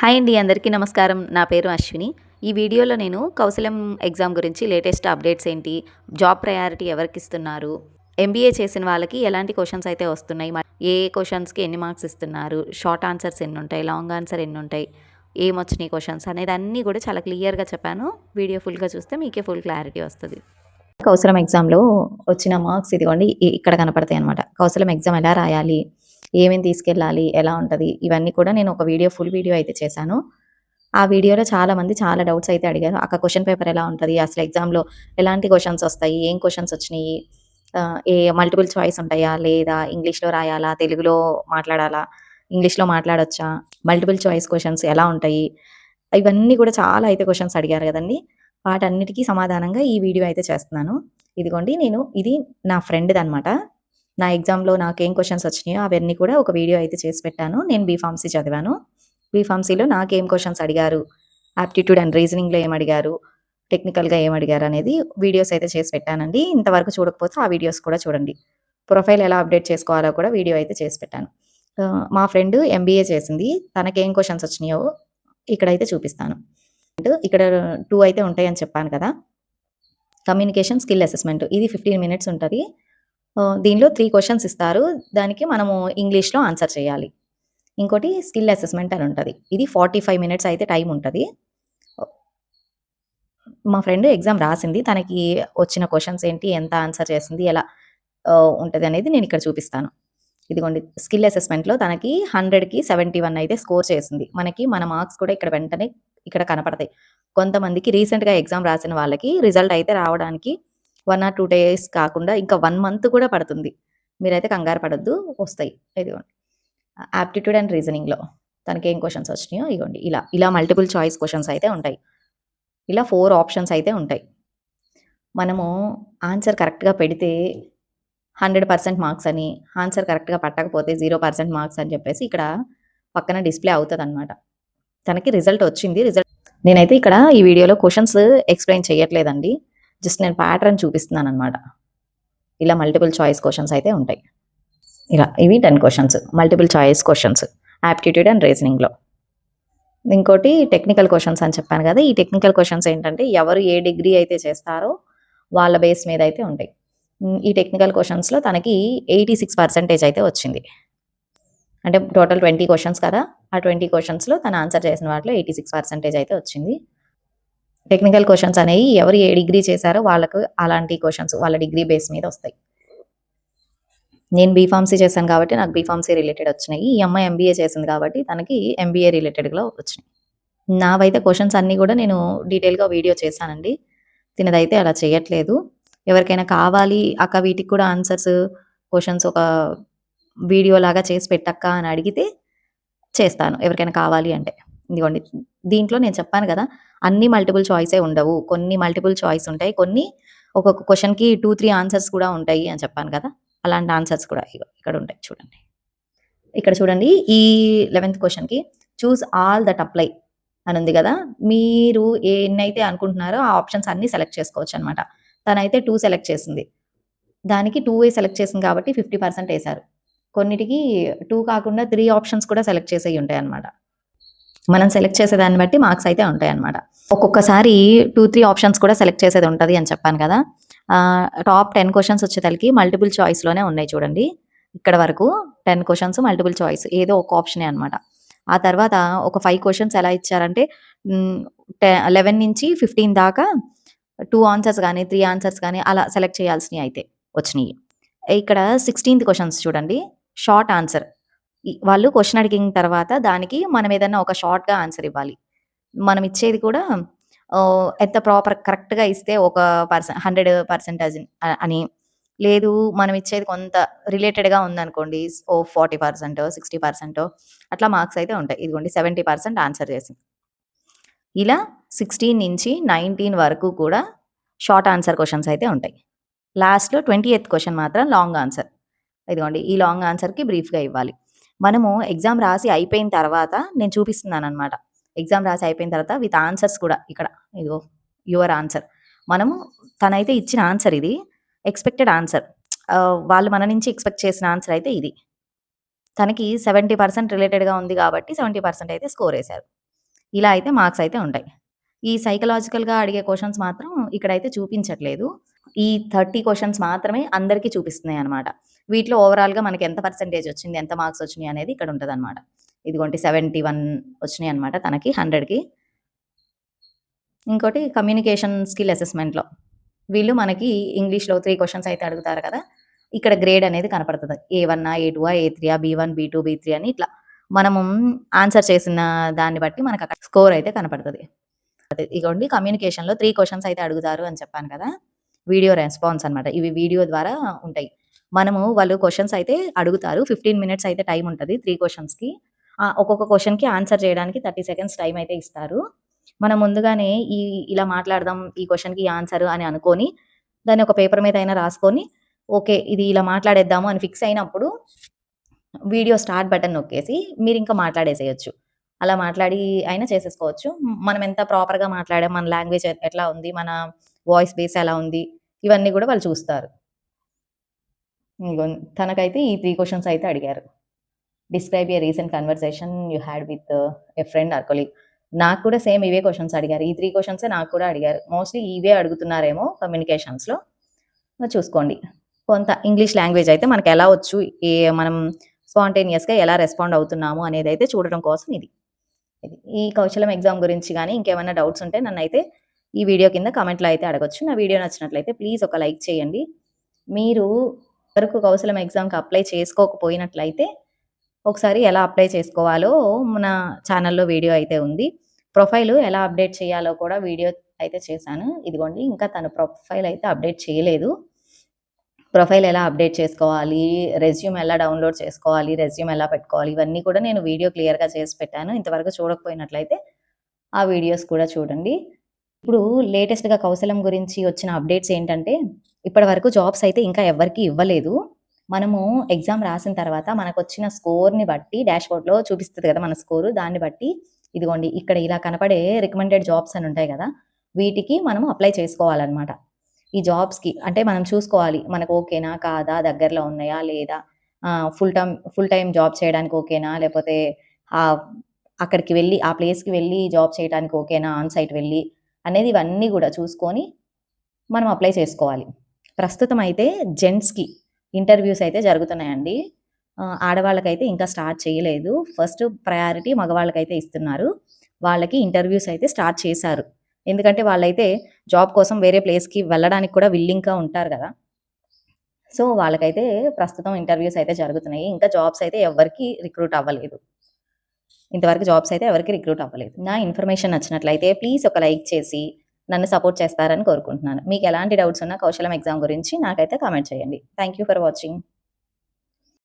Hi అండి అందరికీ నమస్కారం. నా పేరు అశ్విని. ఈ వీడియోలో నేను కౌశలం ఎగ్జామ్ గురించి లేటెస్ట్ అప్డేట్స్ ఏంటి జాబ్ ప్రయారిటీ ఎవరికి ఇస్తున్నారు ఎంబీఏ చేసిన వాళ్ళకి ఎలాంటి క్వశ్చన్స్ అయితే వస్తున్నాయి ఏ క్వశ్చన్స్కి ఎన్ని మార్క్స్ ఇస్తున్నారు షార్ట్ ఆన్సర్స్ ఎన్ని ఉంటాయి లాంగ్ ఆన్సర్ ఎన్ని ఉంటాయి ఏమొచ్చినాయి క్వశ్చన్స్ అనేది అన్నీ కూడా చాలా క్లియర్గా చెప్పాను. వీడియో ఫుల్గా చూస్తే మీకే ఫుల్ క్లారిటీ వస్తుంది. కౌశలం ఎగ్జామ్లో వచ్చిన మార్క్స్ ఇదిగోండి ఇక్కడ కనపడతాయి అనమాట కౌశలం ఎగ్జామ్ ఎలా రాయాలి ఏమేమి తీసుకెళ్ళాలి ఎలా ఉంటుంది ఇవన్నీ కూడా నేను ఒక వీడియో ఫుల్ వీడియో అయితే చేశాను. ఆ వీడియోలో చాలా మంది చాలా డౌట్స్ అయితే అడిగారు. అక్కడ క్వశ్చన్ పేపర్ ఎలా ఉంటుంది? అసలు ఎగ్జామ్లో ఎలాంటి క్వశ్చన్స్ వస్తాయి? ఏం క్వశ్చన్స్ వచ్చినాయి? ఏ మల్టిపుల్ చాయిస్ ఉంటాయా? లేదా ఇంగ్లీష్లో రాయాలా? తెలుగులో మాట్లాడాలా? ఇంగ్లీష్లో మాట్లాడొచ్చా? మల్టిపుల్ చాయిస్ క్వశ్చన్స్ ఎలా ఉంటాయి? ఇవన్నీ కూడా చాలా అయితే క్వశ్చన్స్ అడిగారు కదండి. వాటన్నిటికీ సమాధానంగా ఈ వీడియో అయితే చేస్తున్నాను. ఇదిగోండి నేను ఇది నా ఫ్రెండ్ది అనమాట నా ఎగ్జామ్లో నాకేం క్వశ్చన్స్ వచ్చినాయో అవన్నీ కూడా ఒక వీడియో అయితే చేసి పెట్టాను. నేను బీఫార్మసీ చదివాను. బీఫార్మసీలో నాకేం క్వశ్చన్స్ అడిగారు? ఆప్టిట్యూడ్ అండ్ రీజనింగ్లో ఏం అడిగారు? టెక్నికల్గా ఏం అడిగారు? అనేది వీడియోస్ అయితే చేసి పెట్టానండి. ఇంతవరకు చూడకపోతే ఆ వీడియోస్ కూడా చూడండి. ప్రొఫైల్ ఎలా అప్డేట్ చేసుకోవాలో కూడా వీడియో అయితే చేసి పెట్టాను. మా ఫ్రెండ్ ఎంబీఏ చేసింది. తనకేం క్వశ్చన్స్ వచ్చినాయో ఇక్కడైతే చూపిస్తాను. ఇక్కడ టూ అయితే ఉంటాయని చెప్పాను కదా. Communication skill assessment. ఇది ఫిఫ్టీన్ మినిట్స్ ఉంటుంది. దీనిలో త్రీ క్వశ్చన్స్ ఇస్తారు. దానికి మనము ఇంగ్లీష్లో ఆన్సర్ చేయాలి. ఇంకోటి స్కిల్ అసెస్మెంట్ అని ఉంటుంది. ఇది ఫార్టీ ఫైవ్ మినిట్స్ అయితే టైం ఉంటుంది. మా ఫ్రెండ్ ఎగ్జామ్ రాసింది. తనకి వచ్చిన క్వశ్చన్స్ ఏంటి ఎంత ఆన్సర్ చేసింది ఎలా ఉంటుంది అనేది నేను ఇక్కడ చూపిస్తాను. ఇదిగోండి స్కిల్ అసెస్మెంట్లో తనకి హండ్రెడ్కి సెవెంటీ వన్ అయితే స్కోర్ చేసింది. మనకి మన మార్క్స్ కూడా ఇక్కడ వెంటనే ఇక్కడ కనపడతాయి. కొంతమందికి రీసెంట్గా ఎగ్జామ్ రాసిన వాళ్ళకి రిజల్ట్ అయితే రావడానికి వన్ ఆర్ టూ డేస్ కాకుండా ఇంకా వన్ మంత్ కూడా పడుతుంది. మీరైతే కంగారు పడద్దు వస్తాయి. ఇదిగోండి. ఆప్టిట్యూడ్ అండ్ రీజనింగ్లో తనకి ఏం క్వశ్చన్స్ వచ్చినాయో ఇదిగోండి. ఇలా ఇలా మల్టిపుల్ చాయిస్ క్వశ్చన్స్ అయితే ఉంటాయి. ఇలా ఫోర్ ఆప్షన్స్ అయితే ఉంటాయి. మనము ఆన్సర్ కరెక్ట్గా పెడితే హండ్రెడ్ పర్సెంట్ మార్క్స్ అని ఆన్సర్ కరెక్ట్గా పట్టకపోతే జీరో పర్సెంట్ మార్క్స్ అని చెప్పేసి ఇక్కడ పక్కన డిస్ప్లే అవుతుంది అనమాట తనకి రిజల్ట్ వచ్చింది. రిజల్ట్ నేనైతే ఇక్కడ ఈ వీడియోలో క్వశ్చన్స్ ఎక్స్ప్లెయిన్ చేయట్లేదండి. జస్ట్ నేను ప్యాటర్న్ చూపిస్తున్నాను అనమాట ఇలా మల్టిపుల్ చాయిస్ క్వశ్చన్స్ అయితే ఉంటాయి. ఇలా ఇవి ten questions multiple choice questions aptitude and రీజనింగ్లో ఇంకోటి టెక్నికల్ క్వశ్చన్స్ అని చెప్పాను కదా ఈ టెక్నికల్ క్వశ్చన్స్ ఏంటంటే ఎవరు ఏ డిగ్రీ అయితే చేస్తారో వాళ్ళ బేస్ మీద అయితే ఉంటాయి. ఈ టెక్నికల్ క్వశ్చన్స్లో తనకి ఎయిటీ సిక్స్ పర్సెంటేజ్ అయితే వచ్చింది. అంటే టోటల్ ట్వంటీ క్వశ్చన్స్ కదా ఆ ట్వంటీ క్వశ్చన్స్లో తను ఆన్సర్ చేసిన వాటిలో ఎయిటీ సిక్స్ పర్సెంటేజ్ అయితే వచ్చింది. టెక్నికల్ క్వశ్చన్స్ అనేవి ఎవరు ఏ డిగ్రీ చేశారో వాళ్ళకు అలాంటి క్వశ్చన్స్ వాళ్ళ డిగ్రీ బేస్ మీద వస్తాయి. నేను బీఫార్మసీ చేశాను కాబట్టి నాకు బీఫార్మసీ రిలేటెడ్ వచ్చినాయి. ఈ అమ్మాయి ఎంబీఏ చేసింది కాబట్టి తనకి ఎంబీఏ రిలేటెడ్గా వచ్చినాయి. నావైతే క్వశ్చన్స్ అన్నీ కూడా నేను డీటెయిల్గా వీడియో చేశానండి. తినదైతే అలా చేయట్లేదు. ఎవరికైనా కావాలి అక్క వీటికి కూడా ఆన్సర్స్ క్వశ్చన్స్ ఒక వీడియో లాగా చేసి పెట్టక్క అని అడిగితే చేస్తాను. ఎవరికైనా కావాలి అంటే. ఇదిగోండి దీంట్లో నేను చెప్పాను కదా అన్ని మల్టిపుల్ చాయిసే ఉండవు. కొన్ని మల్టిపుల్ చాయిస్ ఉంటాయి. కొన్ని ఒక్కొక్క క్వశ్చన్కి టూ త్రీ ఆన్సర్స్ కూడా ఉంటాయి అని చెప్పాను కదా. అలాంటి ఆన్సర్స్ కూడా ఇక్కడ ఉంటాయి చూడండి. ఇక్కడ చూడండి ఈ లెవెన్త్ క్వశ్చన్కి చూస్ ఆల్ దట్ అప్లై అని ఉంది కదా. మీరు ఎన్నైతే అనుకుంటున్నారో ఆ ఆప్షన్స్ అన్ని సెలెక్ట్ చేసుకోవచ్చు అనమాట తనైతే టూ సెలెక్ట్ చేసింది. దానికి టూ ఏ సెలెక్ట్ చేసింది కాబట్టి ఫిఫ్టీ పర్సెంట్ వేశారు. కొన్నిటికి టూ కాకుండా త్రీ ఆప్షన్స్ కూడా సెలెక్ట్ చేసేవి ఉంటాయి అనమాట మనం సెలెక్ట్ చేసే దాన్ని బట్టి మార్క్స్ అయితే ఉంటాయి అనమాట ఒక్కొక్కసారి టూ త్రీ ఆప్షన్స్ కూడా సెలెక్ట్ చేసేది ఉంటుంది అని చెప్పాను కదా. టాప్ టెన్ క్వశ్చన్స్ వచ్చేసరికి మల్టిపుల్ చాయిస్లోనే ఉన్నాయి చూడండి. ఇక్కడ వరకు టెన్ క్వశ్చన్స్ మల్టిపుల్ చాయిస్ ఏదో ఒక ఆప్షనే అనమాట ఆ తర్వాత ఒక ఫైవ్ క్వశ్చన్స్ ఎలా ఇచ్చారంటే లెవెన్ నుంచి ఫిఫ్టీన్ దాకా టూ ఆన్సర్స్ కానీ త్రీ ఆన్సర్స్ కానీ అలా సెలెక్ట్ చేయాల్సినవి అయితే వచ్చినాయి. ఇక్కడ సిక్స్టీన్త్ క్వశ్చన్స్ చూడండి. షార్ట్ ఆన్సర్ వాళ్ళు క్వశ్చన్ అడిగిన తర్వాత దానికి మనం ఏదైనా ఒక షార్ట్గా ఆన్సర్ ఇవ్వాలి. మనం ఇచ్చేది కూడా ఎంత ప్రాపర్ కరెక్ట్గా ఇస్తే ఒక పర్సెంట్ హండ్రెడ్ పర్సెంటేజ్ అని. లేదు మనం ఇచ్చేది కొంత రిలేటెడ్గా ఉందనుకోండి ఓ ఫార్టీ పర్సెంట్ సిక్స్టీ పర్సెంట్ అట్లా మార్క్స్ అయితే ఉంటాయి. ఇదిగోండి సెవెంటీ పర్సెంట్ ఆన్సర్ చేసింది. ఇలా సిక్స్టీన్ నుంచి నైన్టీన్ వరకు కూడా షార్ట్ ఆన్సర్ క్వశ్చన్స్ అయితే ఉంటాయి. లాస్ట్లో ట్వంటీ ఎయిత్ క్వశ్చన్ మాత్రం లాంగ్ ఆన్సర్ ఇదిగోండి ఈ లాంగ్ ఆన్సర్కి బ్రీఫ్గా ఇవ్వాలి. మనము ఎగ్జామ్ రాసి అయిపోయిన తర్వాత నేను చూపిస్తున్నాను అనమాట ఎగ్జామ్ రాసి అయిపోయిన తర్వాత విత్ ఆన్సర్స్ కూడా ఇక్కడ ఇదిగో యువర్ ఆన్సర్ మనము తనైతే ఇచ్చిన ఆన్సర్ ఇది ఎక్స్పెక్టెడ్ ఆన్సర్ వాళ్ళు మన నుంచి ఎక్స్పెక్ట్ చేసిన ఆన్సర్ అయితే ఇది. తనకి సెవెంటీ పర్సెంట్ రిలేటెడ్గా ఉంది కాబట్టి సెవెంటీ పర్సెంట్ అయితే స్కోర్ వేశారు. ఇలా అయితే మార్క్స్ అయితే ఉంటాయి. ఈ సైకలాజికల్‌గా అడిగే క్వశ్చన్స్ మాత్రం ఇక్కడైతే చూపించట్లేదు. ఈ థర్టీ క్వశ్చన్స్ మాత్రమే అందరికీ చూపిస్తున్నాయి అనమాట వీటిలో ఓవరాల్‌గా మనకి ఎంత పర్సెంటేజ్ వచ్చింది, ఎంత మార్క్స్ వచ్చినాయి అనేది ఇక్కడ ఉంటదన్నమాట. ఇదిగోండి 71 వచ్చినాయన్నమాట తనకి 100కి. ఇంకోటి కమ్యూనికేషన్ స్కిల్ అసెస్మెంట్‌లో వీళ్ళు మనకి ఇంగ్లీష్‌లో త్రీ క్వశ్చన్స్ అయితే అడుగుతారు కదా! ఇక్కడ గ్రేడ్ అనేది కనపడుతుంది A one A two A three B one B two B three అని ఇట్లా మనము ఆన్సర్ చేసిన దాన్ని బట్టి మనకక్కడ స్కోర్ అయితే కనపడుతుంది అదే ఇగోండి కమ్యూనికేషన్‌లో త్రీ క్వశ్చన్స్ అయితే అడుగుతారు అని చెప్పాను కదా! వీడియో రెస్పాన్స్ అన్నమాట. ఇవి వీడియో ద్వారా ఉంటాయి. మనము వాళ్ళు క్వశ్చన్స్ అయితే అడుగుతారు. 15 మినిట్స్ అయితే టైం ఉంటుంది త్రీ క్వశ్చన్స్కి ఒక్కొక్క క్వశ్చన్కి ఆన్సర్ చేయడానికి 30 సెకండ్స్ టైం అయితే ఇస్తారు. మనం ముందుగానే ఈ ఇలా మాట్లాడదాం ఈ క్వశ్చన్కి ఆన్సర్ అని అనుకొని దాన్ని ఒక పేపర్ మీద అయినా రాసుకొని ఓకే. ఇది ఇలా మాట్లాడేద్దాము అని ఫిక్స్ అయినప్పుడు వీడియో స్టార్ట్ బటన్ నొక్కేసి మీరు ఇంకా మాట్లాడేసేయొచ్చు. అలా మాట్లాడి అయినా చేసేసుకోవచ్చు. మనం ఎంత ప్రాపర్‌గా మాట్లాడాం, మన లాంగ్వేజ్ ఎట్లా ఉంది, మన వాయిస్ బేస్ ఎలా ఉంది, ఇవన్నీ కూడా వాళ్ళు చూస్తారు. తనకైతే ఈ త్రీ క్వశ్చన్స్ అయితే అడిగారు. Describe a recent conversation you had with a friend or colleague. నాకు కూడా సేమ్ ఇవే క్వశ్చన్స్ అడిగారు. ఈ త్రీ క్వశ్చన్సే నాకు కూడా అడిగారు. మోస్ట్‌లీ ఇవే అడుగుతున్నారేమో కమ్యూనికేషన్స్‌లో. చూసుకోండి. కొంత ఇంగ్లీష్ లాంగ్వేజ్ అయితే మనకెలా వచ్చు, ఏ మనం స్పాంటేనియస్‌గా ఎలా రెస్పాండ్ అవుతున్నాము అనేది అయితే చూడడం కోసం ఇది. ఈ కౌశలం ఎగ్జామ్ గురించి కానీ ఇంకేమైనా డౌట్స్ ఉంటే నన్ను అయితే ఈ వీడియో కింద కామెంట్‌లో అయితే అడగొచ్చు. నా వీడియో నచ్చినట్లయితే ప్లీజ్ ఒక లైక్ చేయండి. మీరు వరకు కౌశలం ఎగ్జామ్‌కి అప్లై చేసుకోకపోయినట్లయితే ఒకసారి ఎలా అప్లై చేసుకోవాలో మన ఛానెల్‌లో వీడియో అయితే ఉంది. ప్రొఫైల్ ఎలా అప్డేట్ చేయాలో కూడా వీడియో అయితే చేశాను. ఇదిగోండి ఇంకా తను ప్రొఫైల్ అయితే అప్డేట్ చేయలేదు. ప్రొఫైల్ ఎలా అప్డేట్ చేసుకోవాలి, రెజ్యూమ్ ఎలా డౌన్‌లోడ్ చేసుకోవాలి, రెజ్యూమ్ ఎలా పెట్టుకోవాలి ఇవన్నీ కూడా నేను వీడియో క్లియర్‌గా చేసి పెట్టాను. ఇంతవరకు చూడకపోయినట్లయితే ఆ వీడియోస్ కూడా చూడండి. ఇప్పుడు లేటెస్ట్‌గా కౌశలం గురించి వచ్చిన అప్డేట్స్ ఏంటంటే ఇప్పటి వరకు జాబ్స్ అయితే ఇంకా ఎవరికి ఇవ్వలేదు. మనము ఎగ్జామ్ రాసిన తర్వాత మనకు వచ్చిన స్కోర్‌ని బట్టి డాష్‌బోర్డ్‌లో చూపిస్తుంది కదా! మన స్కోరు. దాన్ని బట్టి ఇదిగోండి ఇక్కడ ఇలా కనపడే రికమెండెడ్ జాబ్స్ అని ఉంటాయి కదా! వీటికి మనం అప్లై చేసుకోవాలన్నమాట. ఈ జాబ్స్‌కి అంటే మనం చూసుకోవాలి. మనకు ఓకేనా? కాదా? దగ్గరలో ఉన్నాయా? లేదా? Full time full time job చేయడానికి ఓకేనా? లేకపోతే అక్కడికి వెళ్ళి ఆ ప్లేస్‌కి వెళ్ళి జాబ్ చేయడానికి ఓకేనా? ఆన్ సైట్ వెళ్ళి అనేది ఇవన్నీ కూడా చూసుకొని మనం అప్లై చేసుకోవాలి. ప్రస్తుతం అయితే జెంట్స్‌కి ఇంటర్వ్యూస్ అయితే జరుగుతున్నాయండి. ఆడవాళ్ళకైతే ఇంకా స్టార్ట్ చేయలేదు. ఫస్ట్ ప్రయారిటీ మగవాళ్ళకైతే ఇస్తున్నారు. వాళ్ళకి ఇంటర్వ్యూస్ అయితే స్టార్ట్ చేశారు. ఎందుకంటే వాళ్ళైతే జాబ్ కోసం వేరే ప్లేస్‌కి వెళ్ళడానికి కూడా విల్లింగ్‌గా ఉంటారు కదా సో, వాళ్ళకైతే ప్రస్తుతం ఇంటర్వ్యూస్ అయితే జరుగుతున్నాయి. ఇంకా జాబ్స్ అయితే ఎవ్వరికీ రిక్రూట్ అవ్వలేదు. ఇంతవరకు జాబ్స్ అయితే ఎవరికీ రిక్రూట్ అవ్వలేదు. నా ఇన్ఫర్మేషన్ నచ్చినట్లయితే ప్లీజ్ ఒక లైక్ చేసి నన్ను సపోర్ట్ చేస్తారని కోరుకుంటున్నాను. మీకు ఎలాంటి డౌట్స్ ఉన్నా కౌశలం ఎగ్జామ్ గురించి నాకైతే కామెంట్ చేయండి. Thank you for watching.